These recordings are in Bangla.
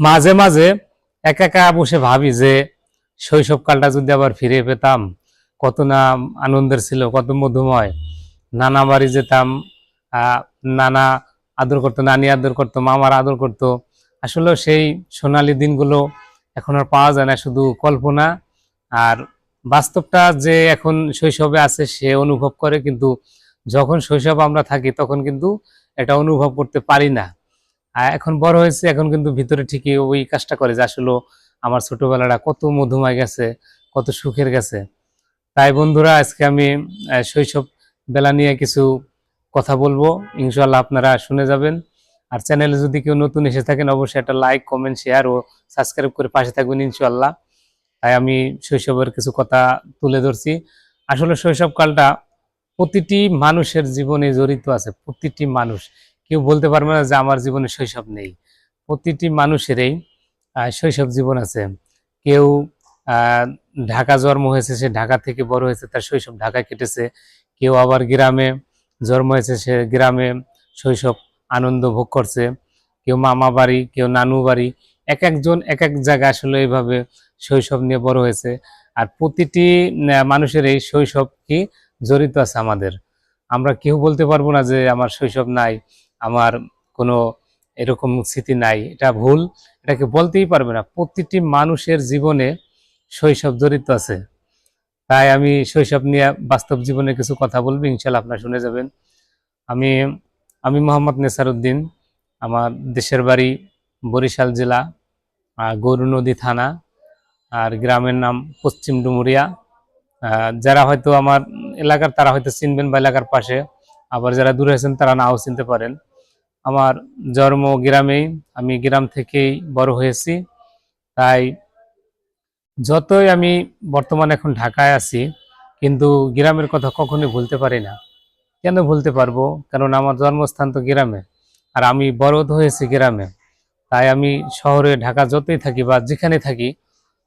মাঝে মাঝে একা একা বসে ভাবি যে শৈশবকালটা যদি আবার ফিরে পেতাম, কত না আনন্দের ছিল, কত মধুময়। নানা বাড়ি যেতাম নানা আদর করতো, নানি আদর করতো, মামার আদর করতো। আসলে সেই সোনালি দিনগুলো এখন আর পাওয়া যায় না, শুধু কল্পনা আর বাস্তবটা যে এখন শৈশবে আছে সে অনুভব করে, কিন্তু যখন শৈশব আমরা থাকি তখন কিন্তু এটা অনুভব করতে পারি না। এখন বড় হয়েছে, এখন কিন্তু ভিতরে ঠিকই ওই কাজটা করে যে আসলে আমার ছোটবেলাটা কত মধুময় গেছে, কত সুখের গেছে। তাই বন্ধুরা, আজকে আমি শৈশব বেলা নিয়ে কিছু কথা বলব। ইনশাল্লাহ আপনারা শুনে যাবেন। আর চ্যানেলে যদি কেউ নতুন এসে থাকেন, অবশ্যই একটা লাইক, কমেন্ট, শেয়ার ও সাবস্ক্রাইব করে পাশে থাকবেন ইনশাল্লাহ তাই আমি শৈশবের কিছু কথা তুলে ধরছি। আসলে শৈশবকালটা প্রতিটি মানুষের জীবনে জড়িত আছে, প্রতিটি মানুষ। কেউ বলতে পারবে না যে আমার জীবনে শৈশব নেই। প্রতিটি মানুষেরই শৈশব জীবন আছে। কেউ ঢাকা জন্ম হয়েছে, সে ঢাকা থেকে বড় হয়েছে, তার শৈশব ঢাকায় কেটেছে। কেউ আবার গ্রামে জন্ম হয়েছে, সে গ্রামে শৈশব আনন্দ ভোগ করছে। কেউ মামা বাড়ি, কেউ নানু বাড়ি, এক একজন, এক এক জায়গায় আসলে এইভাবে শৈশব নিয়ে বড় হয়েছে। আর প্রতিটি মানুষের এই শৈশব কি জড়িত আছে আমাদের। আমরা কেউ বলতে পারব না যে আমার শৈশব নাই। আমার কোনো এরকম স্মৃতি নাই, এটা ভুল। এটাকে বলতেই পারবে না। প্রতিটি মানুষের জীবনে শৈশব জড়িত আছে। তাই আমি শৈশব নিয়ে বাস্তব জীবনে কিছু কথা বলব ইনশাল্লাহ আপনার শুনে যাবেন। আমি আমি মোহাম্মদ নেসারউদ্দিন, আমার দেশের বাড়ি বরিশাল জেলা গরু নদী থানা, আর গ্রামের নাম পশ্চিম ডুমুরিয়া। যারা হয়তো আমার এলাকার, তারা হয়তো চিনবেন বা এলাকার পাশে। আবার যারা দূরে আছেন, তারা নাও চিনতে পারেন। আমার জন্ম গ্রামেই আমি গ্রাম থেকেই বড় হয়েছি। তাই যতই আমি বর্তমানে এখন ঢাকায় আছি, কিন্তু গ্রামের কথা কখনোই ভুলতে পারি না। কেন ভুলতে পারব? কারণ আমার জন্মস্থান তো গ্রামে, আর আমি বড় হয়েছি গ্রামে। তাই আমি শহরে, ঢাকা যতই থাকি বা যেখানে থাকি,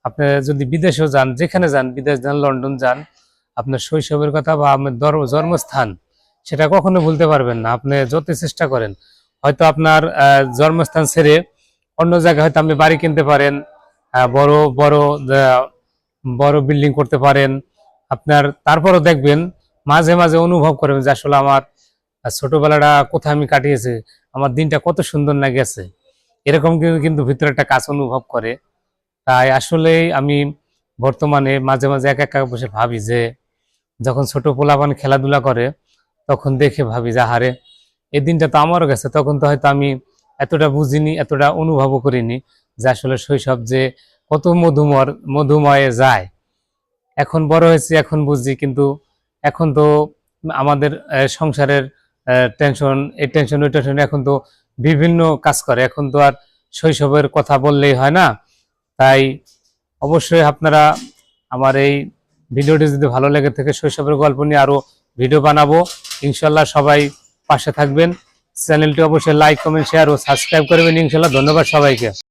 আপনি যদি বিদেশেও যান, যেখানে যান, বিদেশ যান, লন্ডন যান, আপনার শৈশবের কথা বা আপনার জন্মস্থান, সেটা কখনো ভুলতে পারবেন না। আপনি যতই চেষ্টা করেন হয়তো আপনার জন্মস্থান ছেড়ে অন্য জায়গায় হয়তো আপনি বাড়ি কিনতে পারেন বড় বড় বড় বিল্ডিং করতে পারেন। আপনার, তারপরও দেখবেন মাঝে মাঝে অনুভব করবেন যে আসলে আমার ছোটবেলাটা কোথায় আমি কাটিয়েছি, আমার দিনটা কত সুন্দর না গেছে। এরকম কিন্তু- কিন্তু ভিতরে একটা কাজ অনুভব করে। তাই আসলেই আমি বর্তমানে মাঝে মাঝে একা একা বসে ভাবি যে, যখন ছোট পোলাপান খেলাধুলা করে, তখন দেখে ভাবি যে হারে এই দিনটা তো আমারও গেছে, তখন তো হয়তো আমি এতটা বুঝিনি, এতটা অনুভবও করিনি যে আসলে শৈশব যে কত মধুমর, মধুময়ে যায়। এখন বড় হয়েছি, এখন বুঝি, কিন্তু এখন তো আমাদের সংসারের টেনশন এই টেনশন ওই টেনশন এখন তো বিভিন্ন কাজ করে। এখন তো আর শৈশবের কথা বললেই হয় না। তাই অবশ্যই আপনারা আমার এই ভিডিওটি যদি ভালো লেগে থাকে, শৈশবের গল্প নিয়ে আরও ভিডিও বানাবো। ইনশাল্লাহ সবাই পাশে থাকবেন। চ্যানেলটি অবশ্যই লাইক কমেন্ট শেয়ার ও সাবস্ক্রাইব করবেন। ইনশাল্লাহ ধন্যবাদ সবাইকে।